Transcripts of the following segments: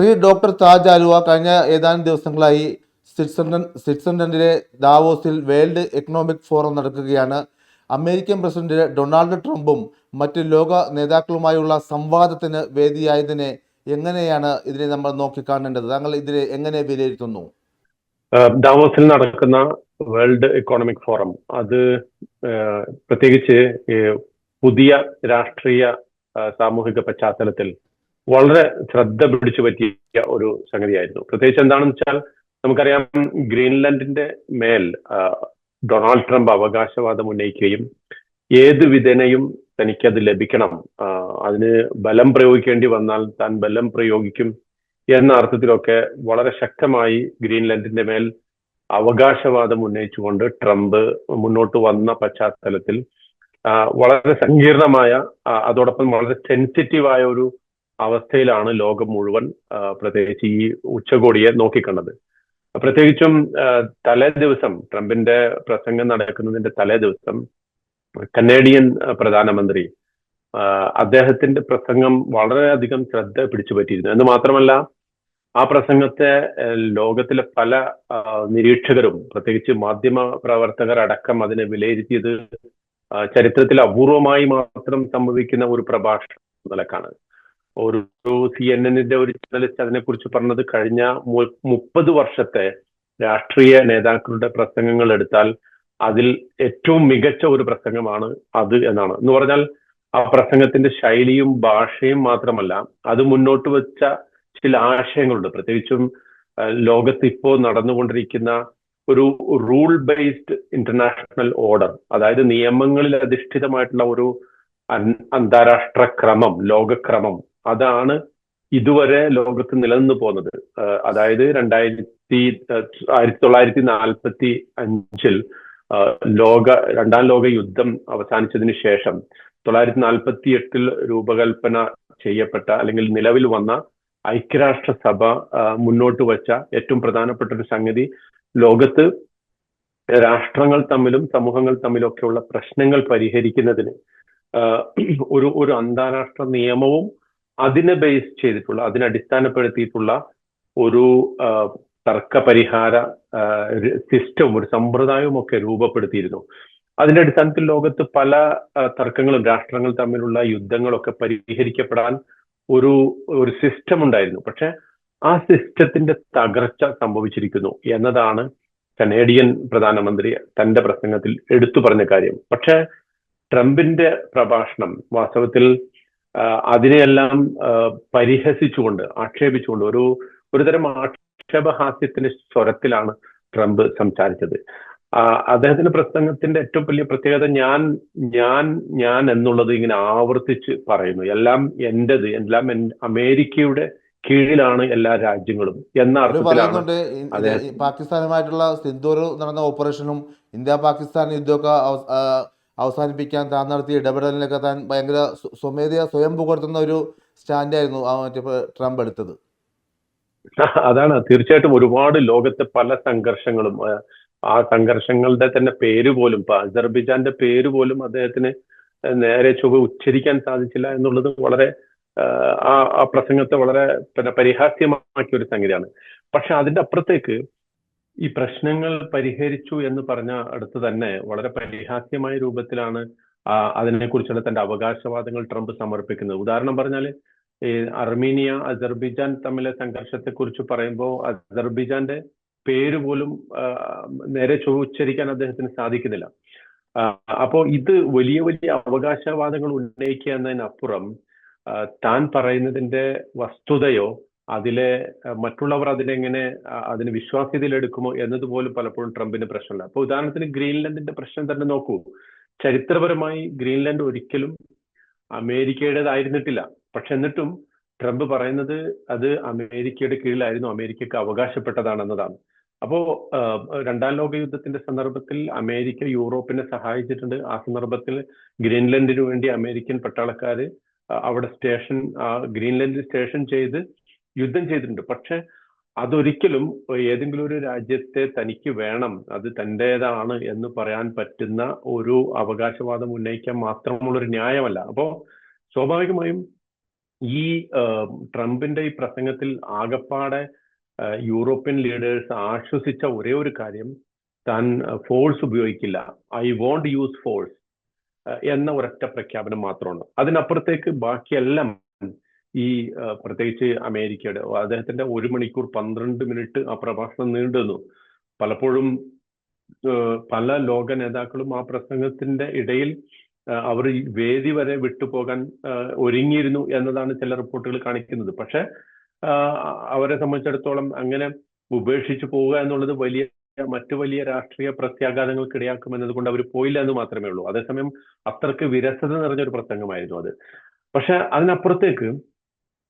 Shri doctor Taj Aluva കഴിഞ്ഞ ഏതാനും ദിവസങ്ങളായി സ്വിറ്റ്സർലൻഡ് സ്വിറ്റ്സർലൻഡിലെ ദാവോസിൽ വേൾഡ് എക്കണോമിക് ഫോറം നടക്കുകയാണ്. അമേരിക്കൻ പ്രസിഡന്റ് ഡൊണാൾഡ് ട്രംപും മറ്റ് ലോക നേതാക്കളുമായുള്ള സംവാദത്തിന് വേദിയായതിനെ എങ്ങനെയാണ് ഇതിനെ നമ്മൾ നോക്കിക്കാണേണ്ടത്? താങ്കൾ ഇതിനെ എങ്ങനെ വിലയിരുത്തുന്നു? ഡാവോസിൽ നടക്കുന്ന വേൾഡ് എക്കോണമിക് ഫോറം അത് പ്രത്യേകിച്ച് പുതിയ രാഷ്ട്രീയ സാമൂഹിക പശ്ചാത്തലത്തിൽ വളരെ ശ്രദ്ധ പിടിച്ചു പറ്റിയ ഒരു സംഗതിയായിരുന്നു. പ്രത്യേകിച്ച് എന്താണെന്ന് വെച്ചാൽ നമുക്കറിയാം ഗ്രീൻലാൻഡിന്റെ മേൽ ഡൊണാൾഡ് ട്രംപ് അവകാശവാദം ഉന്നയിക്കുകയും ഏത് വിധേനയും തനിക്കത് ലഭിക്കണം അതിന് ബലം പ്രയോഗിക്കേണ്ടി വന്നാൽ താൻ ബലം പ്രയോഗിക്കും എന്ന അർത്ഥത്തിലൊക്കെ വളരെ ശക്തമായി ഗ്രീൻലാൻഡിന്റെ മേൽ അവകാശവാദം ഉന്നയിച്ചുകൊണ്ട് ട്രംപ് മുന്നോട്ട് വന്ന പശ്ചാത്തലത്തിൽ വളരെ സങ്കീർണമായ അതോടൊപ്പം വളരെ സെൻസിറ്റീവായ ഒരു അവസ്ഥയിലാണ് ലോകം മുഴുവൻ പ്രത്യേകിച്ച് ഈ ഉച്ചകോടിയെ നോക്കിക്കണ്ടത്. പ്രത്യേകിച്ചും തലേ ദിവസം ട്രംപിന്റെ പ്രസംഗം നടക്കുന്നതിന്റെ തലേ ദിവസം കനേഡിയൻ പ്രധാനമന്ത്രി അദ്ദേഹത്തിന്റെ പ്രസംഗം വളരെയധികം ശ്രദ്ധ പിടിച്ചു പറ്റിയിരുന്നു എന്ന് മാത്രമല്ല ആ പ്രസംഗത്തെ ലോകത്തിലെ പല നിരീക്ഷകരും പ്രത്യേകിച്ച് മാധ്യമ പ്രവർത്തകർ അടക്കം അതിനെ വിലയിരുത്തിയത് ചരിത്രത്തിൽ അപൂർവമായി മാത്രം സംഭവിക്കുന്ന ഒരു പ്രഭാഷണം നിലക്കാണ്. ഒരു സി എൻ എന്നിന്റെ ഒരു ജേർണലിസ്റ്റ് അതിനെക്കുറിച്ച് പറഞ്ഞത് കഴിഞ്ഞ മുപ്പത് വർഷത്തെ രാഷ്ട്രീയ നേതാക്കളുടെ പ്രസംഗങ്ങൾ എടുത്താൽ അതിൽ ഏറ്റവും മികച്ച ഒരു പ്രസംഗമാണ് അത് എന്നാണ്. എന്ന് പറഞ്ഞാൽ ആ പ്രസംഗത്തിന്റെ ശൈലിയും ഭാഷയും മാത്രമല്ല അത് മുന്നോട്ട് വെച്ച ചില ആശയങ്ങളുണ്ട്. പ്രത്യേകിച്ചും ലോകത്ത് ഇപ്പോ നടന്നുകൊണ്ടിരിക്കുന്ന ഒരു റൂൾ ബേസ്ഡ് ഇന്റർനാഷണൽ ഓർഡർ അതായത് നിയമങ്ങളിൽ അധിഷ്ഠിതമായിട്ടുള്ള ഒരു അന്താരാഷ്ട്ര ക്രമം ലോകക്രമം അതാണ് ഇതുവരെ ലോകത്ത് നിലനിന്ന് പോകുന്നത്. അതായത് രണ്ടായിരത്തി ആയിരത്തി തൊള്ളായിരത്തി നാൽപ്പത്തി അഞ്ചിൽ ലോക രണ്ടാം ലോക യുദ്ധം അവസാനിച്ചതിന് ശേഷം തൊള്ളായിരത്തി നാൽപ്പത്തി എട്ടിൽ രൂപകൽപ്പന ചെയ്യപ്പെട്ട അല്ലെങ്കിൽ നിലവിൽ വന്ന ഐക്യരാഷ്ട്രസഭ സഭ മുന്നോട്ട് വച്ച ഏറ്റവും പ്രധാനപ്പെട്ട ഒരു സംഗതി ലോകത്ത് രാഷ്ട്രങ്ങൾ തമ്മിലും സമൂഹങ്ങൾ തമ്മിലൊക്കെയുള്ള പ്രശ്നങ്ങൾ പരിഹരിക്കുന്നതിന് ഒരു ഒരു അന്താരാഷ്ട്ര നിയമവും അതിനെ ബേസ് ചെയ്തിട്ടുള്ള അതിനെ അടിസ്ഥാനപ്പെടുത്തിയിട്ടുള്ള ഒരു തർക്ക പരിഹാര സിസ്റ്റവും ഒരു സമ്പ്രദായവും ഒക്കെ രൂപപ്പെടുത്തിയിരുന്നു. അതിന്റെ അടിസ്ഥാനത്തിൽ ലോകത്ത് പല തർക്കങ്ങളും രാഷ്ട്രങ്ങൾ തമ്മിലുള്ള യുദ്ധങ്ങളൊക്കെ പരിഹരിക്കപ്പെടാൻ ഒരു ഒരു സിസ്റ്റം ഉണ്ടായിരുന്നു. പക്ഷെ ആ സിസ്റ്റത്തിന്റെ തകർച്ച സംഭവിച്ചിരിക്കുന്നു എന്നതാണ് കനേഡിയൻ പ്രധാനമന്ത്രി തന്റെ പ്രസംഗത്തിൽ എടുത്തു പറഞ്ഞ കാര്യം. പക്ഷെ ട്രംപിന്റെ പ്രഭാഷണം വാസ്തവത്തിൽ അതിനെയെല്ലാം പരിഹസിച്ചുകൊണ്ട് ആക്ഷേപിച്ചുകൊണ്ട് ഒരു ഒരുതരം ആക്ഷേപഹാസ്യത്തിന്റെ സ്വരത്തിലാണ് ട്രംപ് സംസാരിച്ചത്. അദ്ദേഹത്തിന്റെ പ്രസംഗത്തിന്റെ ഏറ്റവും വലിയ പ്രത്യേകത ഞാൻ ഞാൻ ഞാൻ എന്നുള്ളത് ഇങ്ങനെ ആവർത്തിച്ച് പറയുന്നു. എല്ലാം എന്റേത് എല്ലാം എൻ- അമേരിക്കയുടെ കീഴിലാണ് എല്ലാ രാജ്യങ്ങളും എന്ന അർത്ഥത്തിലാണ് പാകിസ്ഥാനുമായിട്ടുള്ള സിന്ധൂർ നടന്ന ഓപ്പറേഷനും ഇന്ത്യ പാകിസ്ഥാൻ യുദ്ധമൊക്കെ അവസാനിപ്പിക്കാൻ താൻ നടത്തിയ ഇടപെടലിനൊക്കെ താൻ ഭയങ്കര സ്വ- സ്വമേധയാ സ്വയം പുകഴ്ത്തുന്ന ഒരു സ്റ്റാൻഡായിരുന്നു ആ മറ്റേ ട്രംപ് എടുത്തത്. അതാണ്. തീർച്ചയായിട്ടും ഒരുപാട് ലോകത്തെ പല സംഘർഷങ്ങളും ആ, സംഘർഷങ്ങളുടെ തന്നെ പേര് പോലും ഇപ്പൊ അസർബിജാന്റെ പേര് പോലും അദ്ദേഹത്തിന് നേരെ ചൊവ്വ ഉച്ചരിക്കാൻ സാധിച്ചില്ല എന്നുള്ളത് വളരെ ആ, പ്രസംഗത്തെ വളരെ പരിഹാസ്യമാക്കിയ ഒരു സംഗതിയാണ്. പക്ഷെ അതിന്റെ അപ്പുറത്തേക്ക് ഈ പ്രശ്നങ്ങൾ പരിഹരിച്ചു എന്ന് പറഞ്ഞ അടുത്ത് തന്നെ വളരെ പരിഹാസ്യമായ രൂപത്തിലാണ് അതിനെക്കുറിച്ചുള്ള തന്റെ അവകാശവാദങ്ങൾ ട്രംപ് സമർപ്പിക്കുന്നത്. ഉദാഹരണം പറഞ്ഞാൽ അർമീനിയ അസർബിജാൻ തമ്മിലെ സംഘർഷത്തെ കുറിച്ച് പറയുമ്പോൾ അസർബിജാന്റെ പേര് പോലും നേരെ ചോദിച്ചരിക്കാൻ അദ്ദേഹത്തിന് സാധിക്കുന്നില്ല. അപ്പോൾ അപ്പോ ഇത് വലിയ വലിയ അവകാശവാദങ്ങൾ ഉന്നയിക്കുക എന്നതിനപ്പുറം താൻ പറയുന്നതിന്റെ വസ്തുതയോ അതിലെ മറ്റുള്ളവർ അതിനെങ്ങനെ അതിന് വിശ്വാസ്യതയിലെടുക്കുമോ എന്നതുപോലും പലപ്പോഴും ട്രംപിന് പ്രശ്നമില്ല. അപ്പൊ ഉദാഹരണത്തിന് ഗ്രീൻലൻഡിന്റെ പ്രശ്നം തന്നെ നോക്കൂ. ചരിത്രപരമായി ഗ്രീൻലാൻഡ് ഒരിക്കലും അമേരിക്കയുടേതായിരുന്നിട്ടില്ല. പക്ഷെ എന്നിട്ടും ട്രംപ് പറയുന്നത് അത് അമേരിക്കയുടെ കീഴിലായിരുന്നു. അമേരിക്കക്ക് അവകാശപ്പെട്ടതാണെന്നതാണ്. അപ്പോ രണ്ടാം ലോക യുദ്ധത്തിന്റെ സന്ദർഭത്തിൽ അമേരിക്ക യൂറോപ്പിനെ സഹായിച്ചിട്ടുണ്ട്. ആ സന്ദർഭത്തിൽ ഗ്രീൻലൻഡിന് വേണ്ടി അമേരിക്കൻ പട്ടാളക്കാര് അവിടെ സ്റ്റേഷൻ ഗ്രീൻലൻഡിൽ സ്റ്റേഷൻ ചെയ്ത് യുദ്ധം ചെയ്തിട്ടുണ്ട്. പക്ഷെ അതൊരിക്കലും ഏതെങ്കിലും ഒരു രാജ്യത്തെ തനിക്ക് വേണം അത് തന്റെതാണ് എന്ന് പറയാൻ പറ്റുന്ന ഒരു അവകാശവാദം ഉന്നയിക്കാൻ മാത്രമുള്ള ഒരു ന്യായമല്ല. അപ്പോ സ്വാഭാവികമായും ഈ ട്രംപിന്റെ ഈ പ്രസംഗത്തിൽ ആകപ്പാടെ യൂറോപ്യൻ ലീഡേഴ്സ് ആശ്വസിച്ച ഒരേ ഒരു കാര്യം താൻ ഫോഴ്സ് ഉപയോഗിക്കില്ല. ഐ വോണ്ട് യൂസ് ഫോഴ്സ് എന്ന ഒരൊറ്റ പ്രഖ്യാപനം മാത്രമാണ്. അതിനപ്പുറത്തേക്ക് ബാക്കിയെല്ലാം ഈ പ്രത്യേകിച്ച് അമേരിക്കയുടെ അദ്ദേഹത്തിന്റെ ഒരു മണിക്കൂർ പന്ത്രണ്ട് മിനിറ്റ് ആ പ്രഭാഷണം നീണ്ടുന്നു പലപ്പോഴും പല ലോക നേതാക്കളും ആ പ്രസംഗത്തിന്റെ ഇടയിൽ അവർ വേദി വരെ വിട്ടുപോകാൻ ഒരുങ്ങിയിരുന്നു എന്നതാണ് ചില റിപ്പോർട്ടുകൾ കാണിക്കുന്നത്. പക്ഷെ അവരെ സംബന്ധിച്ചിടത്തോളം അങ്ങനെ ഉപേക്ഷിച്ചു പോവുക എന്നുള്ളത് വലിയ മറ്റു വലിയ രാഷ്ട്രീയ പ്രത്യാഘാതങ്ങൾക്ക് ഇടയാക്കും എന്നതുകൊണ്ട് അവർ പോയില്ല എന്ന് മാത്രമേ ഉള്ളൂ. അതേസമയം അത്രയ്ക്ക് വിരസത നിറഞ്ഞ ഒരു പ്രസംഗമായിരുന്നു അത്. പക്ഷെ അതിനപ്പുറത്തേക്ക്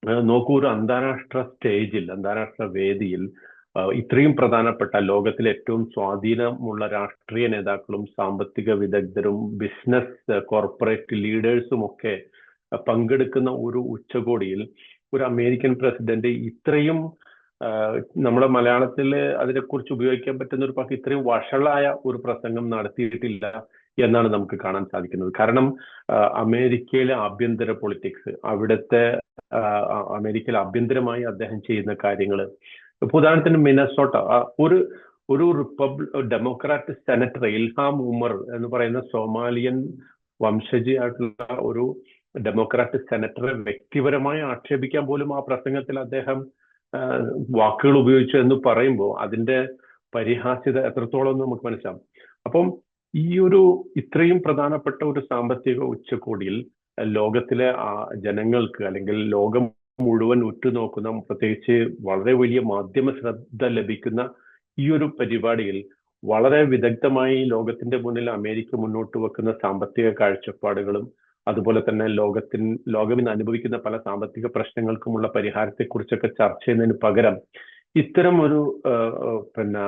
നോക്കൂ ഒരു അന്താരാഷ്ട്ര സ്റ്റേജിൽ അന്താരാഷ്ട്ര വേദിയിൽ ഇത്രയും പ്രധാനപ്പെട്ട ലോകത്തിലെ ഏറ്റവും സ്വാധീനമുള്ള രാഷ്ട്രീയ നേതാക്കളും സാമ്പത്തിക വിദഗ്ധരും ബിസിനസ് കോർപ്പറേറ്റ് ലീഡേഴ്സും ഒക്കെ പങ്കെടുക്കുന്ന ഒരു ഉച്ചകോടിയിൽ ഒരു അമേരിക്കൻ പ്രസിഡന്റ് ഇത്രയും നമ്മുടെ മലയാളത്തിൽ അതിനെക്കുറിച്ച് ഉപയോഗിക്കാൻ പറ്റുന്ന ഒരു പക്ഷേ ഇത്രയും വഷളായ ഒരു പ്രസംഗം നടത്തിയിട്ടില്ല. എന്നാണ് നമുക്ക് കാണാൻ സാധിക്കുന്നത്. കാരണം അമേരിക്കയിലെ ആഭ്യന്തര പൊളിറ്റിക്സ് അവിടുത്തെ അമേരിക്കയിൽ ആഭ്യന്തരമായി അദ്ദേഹം ചെയ്യുന്ന കാര്യങ്ങൾ. ഇപ്പൊ ഉദാഹരണത്തിന് മിനസോട്ട ഒരു ഒരു republic democrat senator Ilhan Omar എന്ന് പറയുന്ന സോമാലിയൻ വംശജിയായിട്ടുള്ള ഒരു ഡെമോക്രാറ്റ് സെനറ്ററെ വ്യക്തിപരമായി ആക്ഷേപിക്കാൻ പോലും ആ പ്രസംഗത്തിൽ അദ്ദേഹം വാക്കുകൾ ഉപയോഗിച്ചു എന്ന് പറയുമ്പോൾ അതിന്റെ പരിഹാസ്യത എത്രത്തോളം നമുക്ക് മനസ്സിലാവും. അപ്പം ഈ ഒരു ഇത്രയും പ്രധാനപ്പെട്ട ഒരു സാമ്പത്തിക ഉച്ചകോടിയിൽ ലോകത്തിലെ ജനങ്ങൾക്ക് അല്ലെങ്കിൽ ലോകം മുഴുവൻ ഉറ്റുനോക്കുന്ന പ്രത്യേകിച്ച് വളരെ വലിയ മാധ്യമ ശ്രദ്ധ ലഭിക്കുന്ന ഈ ഒരു പരിപാടിയിൽ വളരെ വിദഗ്ധമായി ലോകത്തിന്റെ മുന്നിൽ അമേരിക്ക മുന്നോട്ട് വെക്കുന്ന സാമ്പത്തിക കാഴ്ചപ്പാടുകളും അതുപോലെ തന്നെ ലോകത്തിൻ ലോകം ഇന്ന് അനുഭവിക്കുന്ന പല സാമ്പത്തിക പ്രശ്നങ്ങൾക്കുമുള്ള പരിഹാരത്തെക്കുറിച്ചൊക്കെ ചർച്ച ചെയ്യുന്നതിന് പകരം ഇത്തരം ഒരു പിന്നെ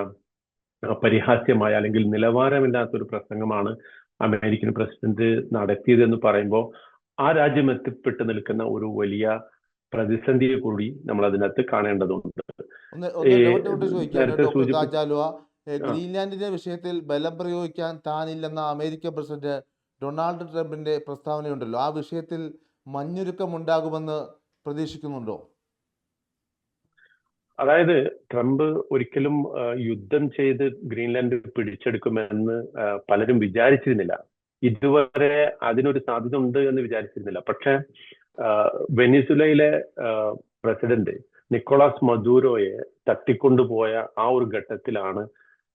പരിഹാസ്യമായ അല്ലെങ്കിൽ നിലവാരമില്ലാത്ത ഒരു പ്രസംഗമാണ് അമേരിക്കൻ പ്രസിഡന്റ് നടത്തിയതെന്ന് പറയുമ്പോൾ ആ രാജ്യം എത്തിപ്പെട്ട് നിൽക്കുന്ന ഒരു വലിയ പ്രതിസന്ധിയെ കൂടി നമ്മൾ അതിനകത്ത് കാണേണ്ടതുണ്ട്. നേരത്തെ. ഗ്രീൻലാൻഡിന്റെ വിഷയത്തിൽ ബലം പ്രയോഗിക്കാൻ താനില്ലെന്ന അമേരിക്കൻ പ്രസിഡന്റ് ഡൊണാൾഡ് ട്രംപിന്റെ പ്രസ്താവനയുണ്ടല്ലോ. ആ വിഷയത്തിൽ മഞ്ഞുരുക്കം ഉണ്ടാകുമെന്ന് പ്രതീക്ഷിക്കുന്നുണ്ടോ? അതായത് ട്രംപ് ഒരിക്കലും യുദ്ധം ചെയ്ത് ഗ്രീൻലാൻഡ് പിടിച്ചെടുക്കുമെന്ന് പലരും വിചാരിച്ചിരുന്നില്ല. ഇതുവരെ അതിനൊരു സാധ്യത ഉണ്ട് എന്ന് വിചാരിച്ചിരുന്നില്ല. പക്ഷെ വെനിസുലയിലെ പ്രസിഡന്റ് നിക്കോളാസ് മദൂരോയെ തട്ടിക്കൊണ്ടുപോയ ആ ഒരു ഘട്ടത്തിലാണ്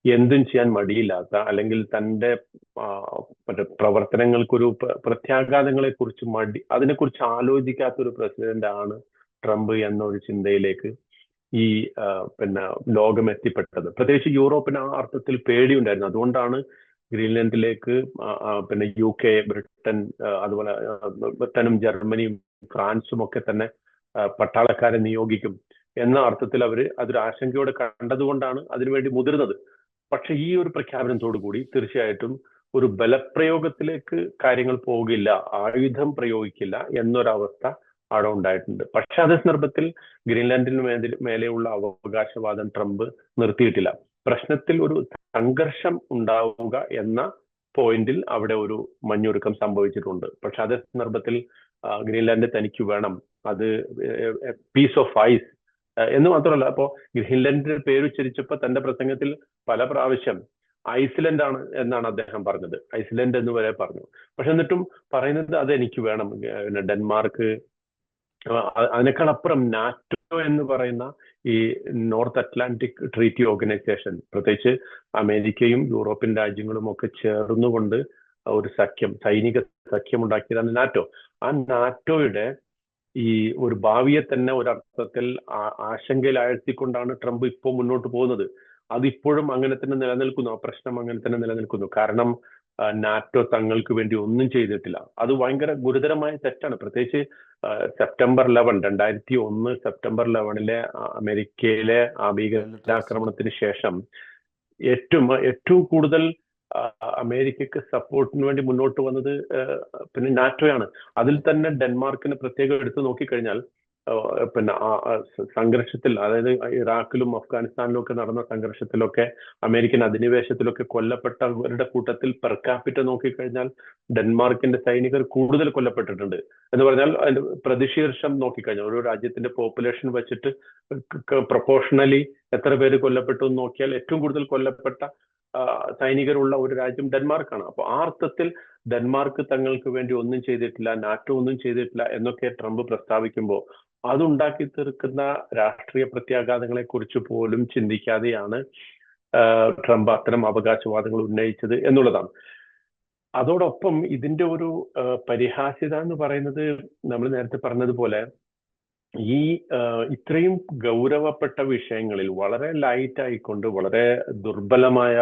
എന്തും ചെയ്യാൻ മടിയില്ലാത്ത അല്ലെങ്കിൽ തന്റെ മറ്റേ പ്രവർത്തനങ്ങൾക്കൊരു പ്രത്യാഘാതങ്ങളെ കുറിച്ച് മടി അതിനെക്കുറിച്ച് ആലോചിക്കാത്ത ഒരു പ്രസിഡന്റ് ആണ് ട്രംപ് എന്നൊരു ചിന്തയിലേക്ക് ഈ പിന്നെ ലോകം എത്തിപ്പെട്ടത് പ്രത്യേകിച്ച് യൂറോപ്പിന് ആ അർത്ഥത്തിൽ പേടിയുണ്ടായിരുന്നു. അതുകൊണ്ടാണ് ഗ്രീൻലാൻഡിലേക്ക് പിന്നെ യു കെ ബ്രിട്ടൻ അതുപോലെ ബ്രിട്ടനും ജർമ്മനിയും ഫ്രാൻസും ഒക്കെ തന്നെ പട്ടാളക്കാരെ നിയോഗിക്കും എന്ന അർത്ഥത്തിൽ അവർ അതൊരു ആശങ്കയോടെ കണ്ടതുകൊണ്ടാണ് അതിനുവേണ്ടി മുതിർന്നത്. പക്ഷെ ഈ ഒരു പ്രഖ്യാപനത്തോടു കൂടി തീർച്ചയായിട്ടും ഒരു ബലപ്രയോഗത്തിലേക്ക് കാര്യങ്ങൾ പോകില്ല ആയുധം പ്രയോഗിക്കില്ല എന്നൊരവസ്ഥ അവിടെ ഉണ്ടായിട്ടുണ്ട്. പക്ഷെ അതേ സന്ദർഭത്തിൽ ഗ്രീൻലാൻഡിന് മേലെ മേലെയുള്ള അവകാശവാദം ട്രംപ് നിർത്തിയിട്ടില്ല. പ്രശ്നത്തിൽ ഒരു സംഘർഷം ഉണ്ടാവുക എന്ന പോയിന്റിൽ അവിടെ ഒരു മഞ്ഞൊരുക്കം സംഭവിച്ചിട്ടുണ്ട്. പക്ഷെ അതേ സന്ദർഭത്തിൽ ഗ്രീൻലാൻഡ് തനിക്ക് വേണം. അത് പീസ് ഓഫ് ഐസ് എന്ന് മാത്രമല്ല അപ്പോ ഗ്രീൻലാൻഡിന്റെ പേര് ഉച്ചരിച്ചപ്പോ തന്റെ പ്രസംഗത്തിൽ പല പ്രാവശ്യം ഐസ്ലൻഡ് ആണ് എന്നാണ് അദ്ദേഹം പറഞ്ഞത്. ഐസ്ലൻഡ് എന്ന് വരെ പറഞ്ഞു. പക്ഷെ എന്നിട്ടും പറയുന്നത് അത് എനിക്ക് വേണം. ഡെൻമാർക്ക് അതിനേക്കാൾ നാറ്റോ എന്ന് പറയുന്ന ഈ നോർത്ത് അറ്റ്ലാന്റിക് ട്രീറ്റി ഓർഗനൈസേഷൻ പ്രത്യേകിച്ച് അമേരിക്കയും യൂറോപ്യൻ രാജ്യങ്ങളും ഒക്കെ ചേർന്നുകൊണ്ട് ഒരു സഖ്യം സൈനിക സഖ്യം ഉണ്ടാക്കിയതാണ് നാറ്റോ. ആ നാറ്റോയുടെ ഈ ഒരു ഭാവിയെ തന്നെ ഒരർത്ഥത്തിൽ ആശങ്കയിലാഴ്ത്തിക്കൊണ്ടാണ് ട്രംപ് ഇപ്പോൾ മുന്നോട്ട് പോകുന്നത്. അതിപ്പോഴും അങ്ങനെ തന്നെ നിലനിൽക്കുന്നു. ആ പ്രശ്നം അങ്ങനെ തന്നെ നിലനിൽക്കുന്നു. കാരണം നാറ്റോ തങ്ങൾക്ക് വേണ്ടി ഒന്നും ചെയ്തിട്ടില്ല. അത് ഭയങ്കര ഗുരുതരമായ തെറ്റാണ്. പ്രത്യേകിച്ച് സെപ്റ്റംബർ ലെവൻ രണ്ടായിരത്തി ഒന്ന് സെപ്റ്റംബർ ലെവനിലെ അമേരിക്കയിലെ ആ ഭീകരാക്രമണത്തിന് ശേഷം ഏറ്റവും ഏറ്റവും കൂടുതൽ അമേരിക്കക്ക് സപ്പോർട്ടിന് വേണ്ടി മുന്നോട്ട് വന്നത് പിന്നെ നാറ്റോയാണ്. അതിൽ തന്നെ ഡെൻമാർക്കിന് പ്രത്യേകം എടുത്തു നോക്കിക്കഴിഞ്ഞാൽ പിന്നെ സംഘർഷത്തിൽ അതായത് ഇറാഖിലും അഫ്ഗാനിസ്ഥാനിലും ഒക്കെ നടന്ന സംഘർഷത്തിലൊക്കെ അമേരിക്കൻ അധിനിവേശത്തിലൊക്കെ കൊല്ലപ്പെട്ടവരുടെ കൂട്ടത്തിൽ പെർ ക്യാപിറ്റ നോക്കിക്കഴിഞ്ഞാൽ ഡെൻമാർക്കിന്റെ സൈനികർ കൂടുതൽ കൊല്ലപ്പെട്ടിട്ടുണ്ട്. എന്ന് പറഞ്ഞാൽ പ്രതിശീർഷം നോക്കിക്കഴിഞ്ഞാൽ ഓരോ രാജ്യത്തിന്റെ പോപ്പുലേഷൻ വെച്ചിട്ട് പ്രൊപ്പോർഷണലി എത്ര പേര് കൊല്ലപ്പെട്ടു എന്ന് നോക്കിയാൽ ഏറ്റവും കൂടുതൽ കൊല്ലപ്പെട്ട സൈനികരുള്ള ഒരു രാജ്യം ഡെൻമാർക്കാണ്. അപ്പോൾ ആ അർത്ഥത്തിൽ ഡെൻമാർക്ക് തങ്ങൾക്ക് വേണ്ടി ഒന്നും ചെയ്തിട്ടില്ല നാറ്റോ ഒന്നും ചെയ്തിട്ടില്ല എന്നൊക്കെ ട്രംപ് പ്രസ്താവിക്കുമ്പോൾ അതുണ്ടാക്കി തീർക്കുന്ന രാഷ്ട്രീയ പ്രത്യാഘാതങ്ങളെ കുറിച്ച് പോലും ചിന്തിക്കാതെയാണ് ട്രംപ് അത്തരം അവകാശവാദങ്ങൾ ഉന്നയിച്ചത് എന്നുള്ളതാണ്. അതോടൊപ്പം ഇതിന്റെ ഒരു പരിഹാസ്യത എന്ന് പറയുന്നത് നമ്മൾ നേരത്തെ പറഞ്ഞതുപോലെ ഈ ഇത്രയും ഗൗരവപ്പെട്ട വിഷയങ്ങളിൽ വളരെ ലൈറ്റ് ആയിക്കൊണ്ട് വളരെ ദുർബലമായ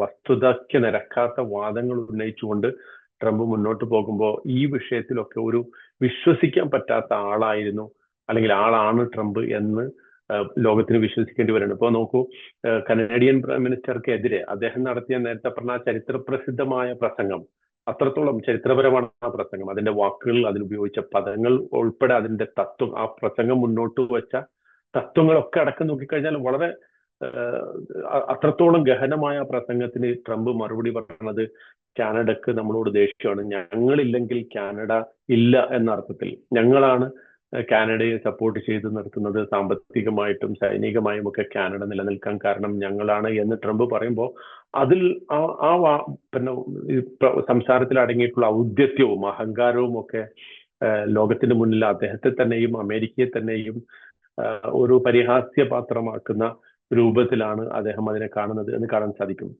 വസ്തുതയ്ക്ക് നിരക്കാത്ത വാദങ്ങൾ ഉന്നയിച്ചുകൊണ്ട് ട്രംപ് മുന്നോട്ട് പോകുമ്പോൾ ഈ വിഷയത്തിലൊക്കെ ഒരു വിശ്വസിക്കാൻ പറ്റാത്ത ആളായിരുന്നു അല്ലെങ്കിൽ ആളാണ് ട്രംപ് എന്ന് ലോകത്തിന് വിശ്വസിക്കേണ്ടി വരുന്നുണ്ട്. ഇപ്പോൾ നോക്കൂ കനേഡിയൻ പ്രൈം മിനിസ്റ്റർക്കെതിരെ അദ്ദേഹം നടത്തിയ നേരത്തെ പറഞ്ഞ ചരിത്ര പ്രസിദ്ധമായ പ്രസംഗം അത്രത്തോളം ചരിത്രപരമാണ് ആ പ്രസംഗം. അതിന്റെ വാക്കുകൾ അതിലുപയോഗിച്ച പദങ്ങൾ ഉൾപ്പെടെ അതിന്റെ തത്വം ആ പ്രസംഗം മുന്നോട്ട് വെച്ച തത്വങ്ങളൊക്കെ അടക്കം നോക്കിക്കഴിഞ്ഞാൽ വളരെ അത്രത്തോളം ഗഹനമായ പ്രസംഗത്തിന് ട്രംപ് മറുപടി പറഞ്ഞത് കാനഡക്ക് നമ്മളോട് ദേഷ്യമാണ്. ഞങ്ങളില്ലെങ്കിൽ കാനഡ ഇല്ല എന്ന അർത്ഥത്തിൽ ഞങ്ങളാണ് കാനഡയെ സപ്പോർട്ട് ചെയ്ത് നിർത്തുന്നത് സാമ്പത്തികമായിട്ടും സൈനികമായും ഒക്കെ കാനഡ നിലനിൽക്കാൻ കാരണം ഞങ്ങളാണ് എന്ന് ട്രംപ് പറയുമ്പോൾ അതിൽ ആ ആ പിന്നെ സംസാരത്തിൽ അടങ്ങിയിട്ടുള്ള ഔദ്യത്യവും അഹങ്കാരവും ഒക്കെ ലോകത്തിന് മുന്നിൽ അദ്ദേഹത്തെ തന്നെയും അമേരിക്കയെ തന്നെയും ഒരു പരിഹാസ്യ പാത്രമാക്കുന്ന രൂപത്തിലാണ് അദ്ദേഹം അതിനെ കാണുന്നത് എന്ന് കാണാൻ സാധിക്കും.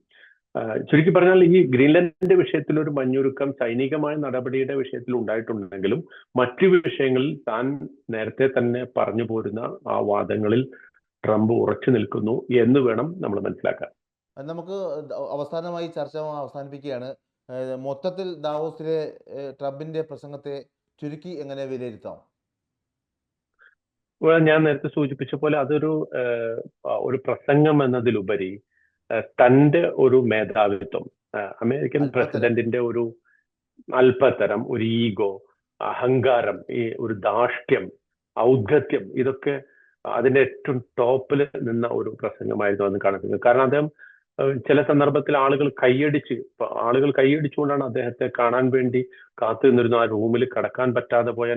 ചുരുക്കി പറഞ്ഞാൽ ഈ ഗ്രീൻലാൻഡിന്റെ വിഷയത്തിൽ ഒരു മഞ്ഞുരുക്കം സൈനികമായ നടപടിയുടെ വിഷയത്തിൽ ഉണ്ടായിട്ടുണ്ടെങ്കിലും മറ്റു വിഷയങ്ങളിൽ താൻ നേരത്തെ തന്നെ പറഞ്ഞു പോരുന്ന ആ വാദങ്ങളിൽ ട്രംപ് ഉറച്ചു നിൽക്കുന്നു എന്ന് വേണം നമ്മൾ മനസ്സിലാക്കാൻ. നമുക്ക് അവസാനമായി ചർച്ച അവസാനിപ്പിക്കുകയാണ്. മൊത്തത്തിൽ ദാവോസിലെ ട്രംപിന്റെ പ്രസംഗത്തെ ചുരുക്കി എങ്ങനെ വിലയിരുത്താം? ഞാൻ നേരത്തെ സൂചിപ്പിച്ച പോലെ അതൊരു ഒരു പ്രസംഗം എന്നതിലുപരി തന്റെ ഒരു മേധാവിത്വം അമേരിക്കൻ പ്രസിഡന്റിന്റെ ഒരു അല്പത്തരം ഒരു ഈഗോ അഹങ്കാരം ഈ ഒരു ധാർഷ്ട്യം ഔദ്ധത്യം ഇതൊക്കെ അതിന്റെ ഏറ്റവും ടോപ്പിൽ നിന്ന ഒരു പ്രസംഗമായിരുന്നു അന്ന് കാണുന്നത്. കാരണം അദ്ദേഹം ചില സന്ദർഭത്തിൽ ആളുകൾ കൈയടിച്ച് ആളുകൾ കൈയടിച്ചുകൊണ്ടാണ് അദ്ദേഹത്തെ കാണാൻ വേണ്ടി കാത്തു നിന്നിരുന്നു ആ റൂമിൽ കടക്കാൻ പറ്റാതെ പോയ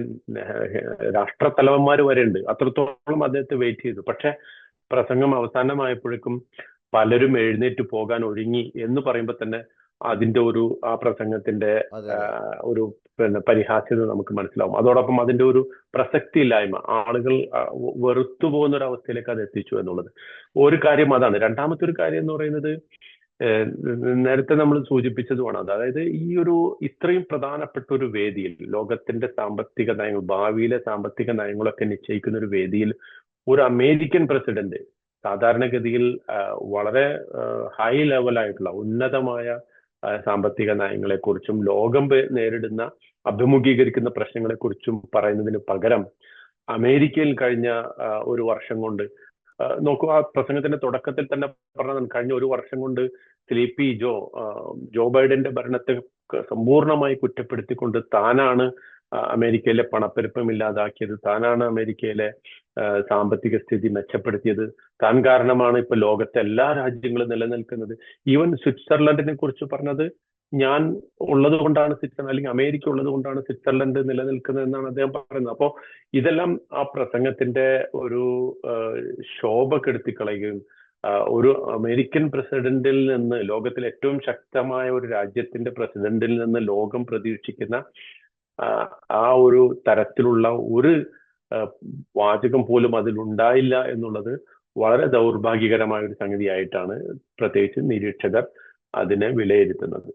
രാഷ്ട്രത്തലവന്മാർ വരെ ഉണ്ട് അത്രത്തോളം അദ്ദേഹത്തെ വെയിറ്റ് ചെയ്തു. പക്ഷെ പ്രസംഗം അവസാനമായപ്പോഴേക്കും പലരും എഴുന്നേറ്റ് പോകാൻ ഒഴുങ്ങി എന്ന് പറയുമ്പോൾ തന്നെ അതിന്റെ ഒരു ആ പ്രസംഗത്തിന്റെ ഒരു പിന്നെ പരിഹാസ്യത നമുക്ക് മനസ്സിലാവും. അതോടൊപ്പം അതിന്റെ ഒരു പ്രസക്തി ഇല്ലായ്മ ആളുകൾ വെറുത്തു പോകുന്ന ഒരു അവസ്ഥയിലേക്ക് അത് എത്തിച്ചു എന്നുള്ളത്. ഒരു കാര്യം അതാണ്. രണ്ടാമത്തെ ഒരു കാര്യം എന്ന് പറയുന്നത് നേരത്തെ നമ്മൾ സൂചിപ്പിച്ചതുമാണ് അത്. അതായത് ഈ ഒരു ഇത്രയും പ്രധാനപ്പെട്ട ഒരു വേദിയിൽ ലോകത്തിന്റെ സാമ്പത്തിക നയങ്ങൾ ഭാവിയിലെ സാമ്പത്തിക നയങ്ങളൊക്കെ നിശ്ചയിക്കുന്ന ഒരു വേദിയിൽ ഒരു അമേരിക്കൻ പ്രസിഡന്റ് സാധാരണഗതിയിൽ വളരെ ഹൈ ലെവലായിട്ടുള്ള ഉന്നതമായ സാമ്പത്തിക നയങ്ങളെക്കുറിച്ചും ലോകം നേരിടുന്ന അഭിമുഖീകരിക്കുന്ന പ്രശ്നങ്ങളെക്കുറിച്ചും പറയുന്നതിന് പകരം അമേരിക്കയിൽ കഴിഞ്ഞ ഒരു വർഷം കൊണ്ട് നോക്കൂ ആ പ്രസംഗത്തിന്റെ തുടക്കത്തിൽ തന്നെ പറഞ്ഞതാണ് കഴിഞ്ഞ ഒരു വർഷം കൊണ്ട് സ്ലീപ്പി ജോ ജോ ബൈഡന്റെ ഭരണത്തെ സമ്പൂർണമായി കുറ്റപ്പെടുത്തിക്കൊണ്ട് താനാണ് അമേരിക്കയിലെ പണപ്പെരുപ്പം ഇല്ലാതാക്കിയത് താനാണ് അമേരിക്കയിലെ സാമ്പത്തിക സ്ഥിതി മെച്ചപ്പെടുത്തിയത്. താൻ കാരണമാണ് ഇപ്പൊ ലോകത്തെ എല്ലാ രാജ്യങ്ങളും നിലനിൽക്കുന്നത്. ഈവൻ സ്വിറ്റ്സർലൻഡിനെ കുറിച്ച് പറഞ്ഞത് ഞാൻ ഉള്ളത് കൊണ്ടാണ് സ്വിറ്റ്സർലൻഡ് അല്ലെങ്കിൽ അമേരിക്ക ഉള്ളത് കൊണ്ടാണ് സ്വിറ്റ്സർലൻഡ് നിലനിൽക്കുന്നത് എന്നാണ് അദ്ദേഹം പറയുന്നത്. അപ്പോൾ ഇതെല്ലാം ആ പ്രസംഗത്തിന്റെ ഒരു ശോഭ കെടുത്തിക്കളയുകയും കളയുകയും ഒരു അമേരിക്കൻ പ്രസിഡന്റിൽ നിന്ന് ലോകത്തിലെ ഏറ്റവും ശക്തമായ ഒരു രാജ്യത്തിന്റെ പ്രസിഡന്റിൽ നിന്ന് ലോകം പ്രതീക്ഷിക്കുന്ന ആ, ഒരു തരത്തിലുള്ള ഒരു വാചകം പോലും അതിലുണ്ടായില്ല എന്നുള്ളത് വളരെ ദൗർഭാഗ്യകരമായ ഒരു സംഗതിയായിട്ടാണ് പ്രത്യേകിച്ച് നിരീക്ഷകർ അതിനെ വിലയിരുത്തുന്നത്.